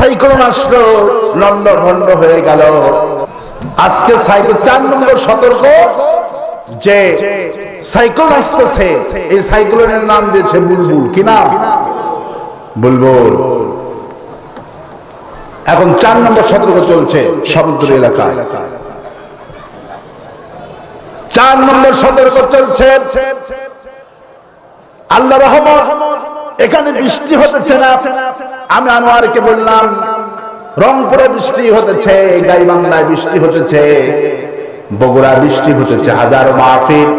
Cyclone আসলো, লন্ড ভন্ড হয়ে গেল। আজকে সাইকেল চার নম্বর সতর্ক, যে সাইক্লোন আসতেছে, এই সাইক্লোনের নাম দিয়েছে বুলবুল। কি নাম? বুলবুল। এখন চার নম্বর সতর্ক চলছে সমুদ্র এলাকায়। চার নম্বর সতর্ক চলছে আল্লাহ রহমত। এখানে বৃষ্টি হতেছে না। আমি আনোয়ারকে বললাম, রংপুরে বৃষ্টি হতেছে গাইবাংলায় বৃষ্টি হতেছে বগুড়া বৃষ্টি হতেছে, হাজার মাহফিল,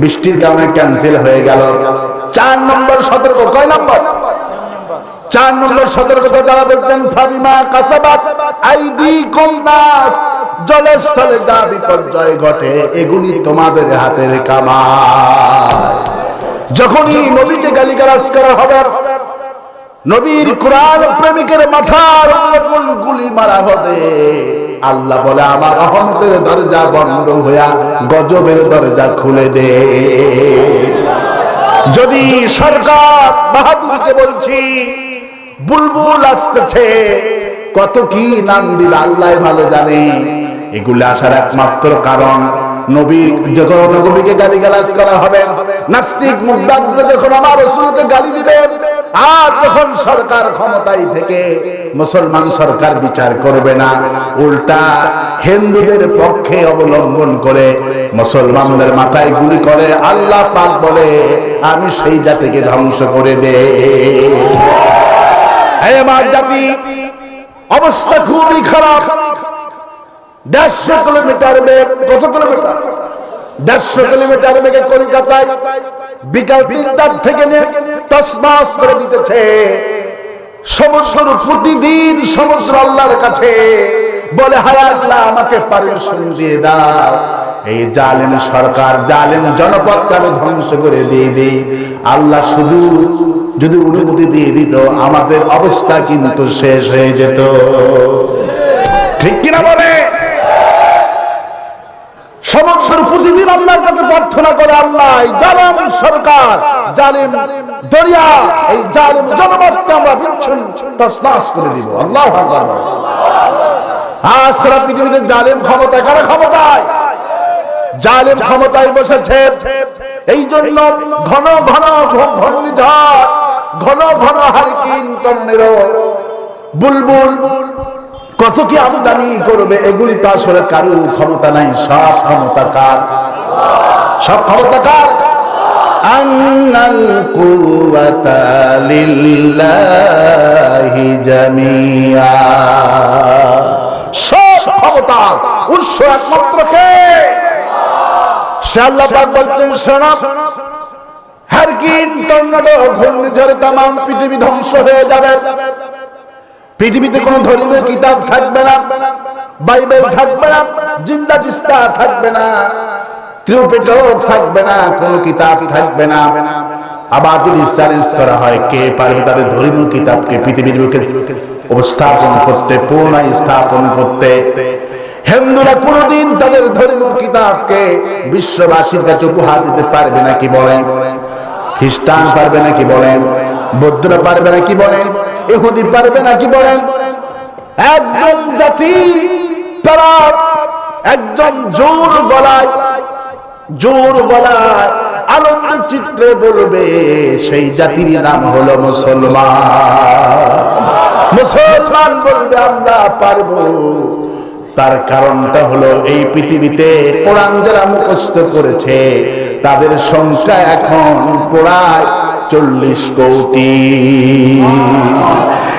বৃষ্টির কারণে ক্যান্সেল হয়ে গেল। চার নম্বর সতর্ক, কয় নম্বর? নম্বর সতর্কতা যা বিপর্যয় ঘটে, এগুলি তোমাদের হাতের কামাই যখনই নবীকে গালিগালাজ করা হবে নবীর কোরআন প্রেমিকের মাথার উপর গুলি মারা হবে। আল্লাহ বলে আমার রহমতের দরজা বন্ধ হইয়া গজবের দরজা খুলে দে। যদি সরকার বাহাদুরকে বলছি বুলবুল আসতেছে কত কি নাম দিল আল্লাহ ভালো জানে? এগুলো আসার একমাত্র কারণ নবীর যখন নবীকে গালি গালাজ করা হবে, নাস্তিক মুদ্দাগুলো যখন আমার রসুলকে গালি দিবে, আর যখন সরকার ক্ষমতায় থেকে মুসলমান সরকার বিচার করবে না, উল্টা হিন্দুদের পক্ষে অবলম্বন করে মুসলমানদের মাথায় গুলি করে আল্লাহ পাক বলে, আমি সেই জাতিকে ধ্বংস করে দে। আমার জাতি অবস্থা খুবই খারাপ। দেড়শো কিলোমিটার বেগ, কত কিলোমিটার? দেড়শো কিলোমিটার বেগে কলকাতায় বিকাল তিনটার থেকে তসমাস করে দিতেছে। প্রতিদিন সমস্ত আল্লাহর কাছে বলে আমাকে পারমিশন দিয়ে দাও। এই সরকার, জালেম জনপদকে আমি ধ্বংস করে দিয়ে দিই। আল্লাহ শুধু যদি অনুমতি দিয়ে দিত, আমাদের অবস্থা কিন্তু শেষ হয়ে যেত। ঠিক কিনা বলে সমস্ত প্রতিদিন আল্লাহর কাছে প্রার্থনা করে আল্লাহ জালেম সরকার, জালিম দরিয়া, এই জালিম জনপদকে আমরা বিচ্ছিন্ন তসনাস করে দিব। আল্লাহ আজ পৃথিবীতে জালিম ক্ষমতায় জালিম ক্ষমতায় বসেছে। এই জন্য ঘন ঘন ঘূর্ণিঝড় ঘন ঘন বুলবুল, কত কি আমদানি করবে এগুলি তো আসলে কারও ক্ষমতা নাই সব ক্ষমতা কার? সব ক্ষমতা কার? আন্নাল কুওয়াতা লিল্লাহি জামিয়া। সব ক্ষমতা উৎস একমাত্র কে? সে আল্লাহ পাক বলছেন শোনো। হারকিন টর্নেডো ঘূর্ণিঝড়ে তাম পৃথিবী ধ্বংস হয়ে যাবে। পৃথিবীতে কোনো ধর্মীয় কিতাব থাকবে না বাইবেল থাকবে না জিন্দা চিস্তা থাকবে না। ত্রিপেটক থাকবে না, কোন কিতাব থাকবে না। আবার যদি চ্যালেঞ্জ করা হয়, কে পারবে তাদের ধর্মীয় কিতাবকে পৃথিবীর বুকে উপস্থাপন করতে, পুনরায় স্থাপন করতে? হিন্দুরা কোনদিন তাদের ধর্মীয় কিতাবকে বিশ্ববাসীর কাছে উপহার দিতে পারবে না কি বলেন খ্রিস্টান পারবে না কি বলেন বৌদ্ধরা পারবে না কি বলেন ইহুদি পারবে না কি বলেন একজন জাতি একজন জোর গলায় জোর গলায় আনন্দ চিত্রে বলবে, সেই জাতির নাম হলো মুসলমান। মুসলমান বলবে, আমরা পারব। তার কারণটা হলো, এই পৃথিবীতে কোরআন যারা মুখস্থ করেছে, তাদের সংখ্যা এখন প্রায় চল্লিশ কোটি।